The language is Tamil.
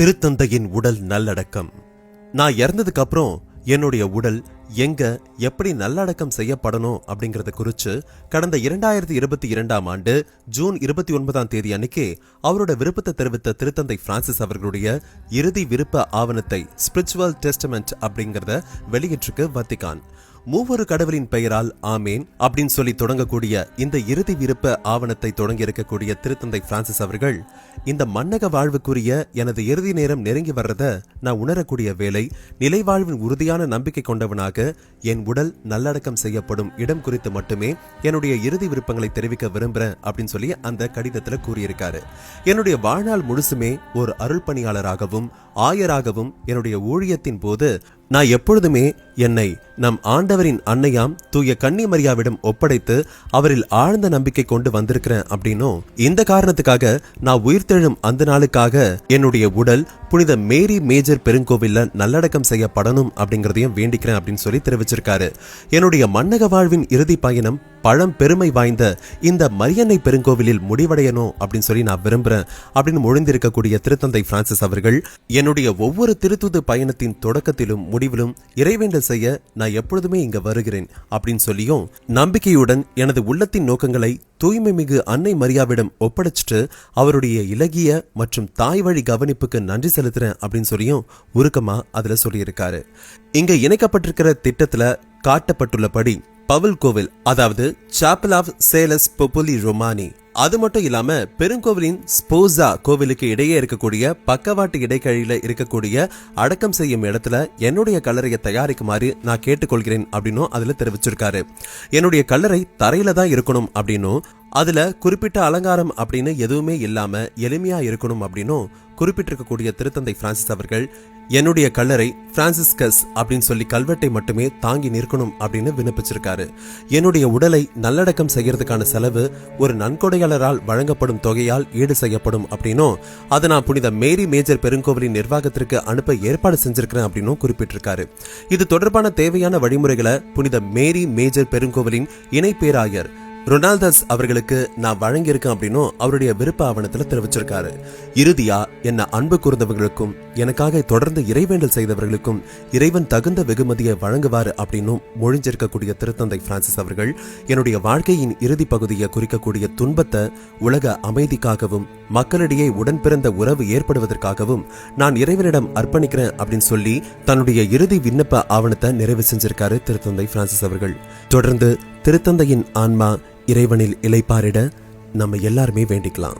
திருத்தந்தையின் உடல் நல்லடக்கம். நான் இறந்ததுக்கு அப்புறம் என்னுடைய உடல் எங்க எப்படி நல்லடக்கம் செய்யப்படணும் அப்படிங்கறத குறித்து கடந்த இரண்டாயிரத்தி இருபத்தி இரண்டாம் ஆண்டு ஜூன் இருபத்தி ஒன்பதாம் தேதி அன்னைக்கு அவரோட விருப்பத்தை தெரிவித்த திருத்தந்தை பிரான்சிஸ் அவர்களுடைய இறுதி விருப்ப ஆவணத்தை ஸ்பிரிச்சுவல் டெஸ்டமெண்ட் அப்படிங்கறத வெளியிட்டிருக்கு வத்திகான். மூவொரு கடவுளின் பெயரால் ஆமேன் அப்படின்னு சொல்லி தொடங்கக்கூடிய இந்த இறுதி விருப்ப ஆவணத்தை தொடங்கி இருக்கக்கூடிய திருத்தந்தை பிரான்சிஸ் அவர்கள் இந்த மன்னக வாழ்வுக்குரிய எனது இறுதி நேரம் நெருங்கி வர்றத நான் உணரக்கூடிய வேலை நிலைவாழ்வின் உறுதியான நம்பிக்கை கொண்டவனாக என் உடல் நல்லடக்கம் செய்யப்படும் இடம் குறித்து மட்டுமே என்னுடைய இறுதி விருப்பங்களை தெரிவிக்க விரும்புறேன் அப்படின்னு சொல்லி அந்த கடிதத்துல கூறியிருக்காரு. என்னுடைய வாழ்நாள் முழுசுமே ஒரு அருள் பணியாளராகவும் ஆயராகவும் என்னுடைய ஊழியத்தின் போது நான் எப்பொழுதுமே என்னை நம் ஆண்டவரின் அன்னையாம் தூய கன்னிமரியாவிடம் ஒப்படைத்து அவரில் ஆழ்ந்த நம்பிக்கை கொண்டு வந்திருக்கிறேன் அப்படின்னும் இந்த காரணத்துக்காக நான் உயிர் உயிர்த்தெழும் அந்த நாளுக்காக என்னுடைய உடல் புனித மேரி மேஜர் பெருங்கோவில்ல நல்லடக்கம் செய்யப்படணும் அப்படிங்கறதையும் வேண்டிக்கிறேன் அப்படின்னு சொல்லி தெரிவிச்சிருக்காரு. என்னுடைய மன்னக வாழ்வின் இறுதி பயணம் பழம் பெருமை வாய்ந்த இந்த மரியன்னை பெருங்கோவிலில் முடிவடையணும் அப்படின்னு சொல்லி நான் விரும்புறேன் அப்படின்னு மொழிந்திருக்கக்கூடிய திருத்தந்தை பிரான்சிஸ் அவர்கள் என்னுடைய ஒவ்வொரு திருத்துது பயணத்தின் தொடக்கத்திலும் முடிவிலும் இறைவேண்டல் செய்ய நான் எப்பொழுதுமே இங்க வருகிறேன் அப்படின்னு சொல்லியும் நம்பிக்கையுடன் எனது உள்ளத்தின் நோக்கங்களை தூய்மை மிகு அன்னை மரியாவிடம் ஒப்படைச்சிட்டு அவருடைய இலகிய மற்றும் தாய் வழி கவனிப்புக்கு நன்றி செலுத்துறேன் அப்படின்னு சொல்லியும் உருக்கமா அதுல சொல்லியிருக்காரு. இங்க இணைக்கப்பட்டிருக்கிற திட்டத்துல காட்டப்பட்டுள்ளபடி பவுல் கோவில் அதாவது சாப்பல் ஆஃப் சேலஸ் பொப்புலி ரொமானி அது மட்டும் இல்லாம பெருங்கோவிலின் ஸ்போசா கோவிலுக்கு இடையே இருக்கக்கூடிய பக்கவாட்டு இடைக்கழியில இருக்கக்கூடிய அடக்கம் செய்யும் இடத்துல என்னுடைய கல்லறையை தயாரிக்குமாறு நான் கேட்டுக்கொள்கிறேன் அப்படின்னும் அதுல தெரிவிச்சிருக்காரு. என்னுடைய கல்லறை தரையில தான் இருக்கணும் அப்படின்னும் அதுல குறிப்பிட்ட அலங்காரம் அப்படின்னு எதுவுமே இல்லாம எளிமையா இருக்கணும் அப்படின்னும் குறிப்பிட்டிருக்கக்கூடிய திருத்தந்தை பிரான்சிஸ் அவர்கள் என்னுடைய கல்லறை பிரான்சிஸ்கஸ் அப்படின்னு சொல்லி கல்வெட்டை மட்டுமே தாங்கி நிற்கணும் அப்படின்னு விண்ணப்பிச்சிருக்காரு. என்னுடைய உடலை நல்லடக்கம் செய்யறதுக்கான செலவு ஒரு நன்கொடையாளரால் வழங்கப்படும் தொகையால் ஈடு செய்யப்படும் அப்படின்னும் அதை நான் புனித மேரி மேஜர் பெருங்கோவிலின் நிர்வாகத்திற்கு அனுப்ப ஏற்பாடு செஞ்சிருக்கிறேன் அப்படின்னும் குறிப்பிட்டிருக்காரு. இது தொடர்பான தேவையான வழிமுறைகளை புனித மேரி மேஜர் பெருங்கோவிலின் இணை பேராயர் ரொனால்டஸ் அவர்களுக்கு நான் வழங்கியிருக்கேன் அப்படின்னும் அவருடைய விருப்ப ஆவணத்துல தெரிவிச்சிருக்காரு. இறுதியா என்ன அன்பு கூர்ந்தவர்களுக்கும் எனக்காக தொடர்ந்து இறைவேண்டல் செய்தவர்களுக்கும் இறைவன் தகுந்த வெகுமதியை வழங்குவார் அப்படின்னும் மொழிஞ்சிருக்கக்கூடிய திருத்தந்தை பிரான்சிஸ் அவர்கள் என்னுடைய வாழ்க்கையின் இறுதி பகுதியை குறிக்கக்கூடிய துன்பத்தை உலக அமைதிக்காகவும் மக்களிடையே உடன் பிறந்த உறவு ஏற்படுவதற்காகவும் நான் இறைவனிடம் அர்ப்பணிக்கிறேன் அப்படின்னு சொல்லி தன்னுடைய இறுதி விண்ணப்ப ஆவணத்தை நிறைவு செஞ்சிருக்காரு திருத்தந்தை பிரான்சிஸ் அவர்கள். தொடர்ந்து திருத்தந்தையின் ஆன்மா இறைவனில் இலைப்பாரிட நம்ம எல்லாருமே வேண்டிக்கலாம்.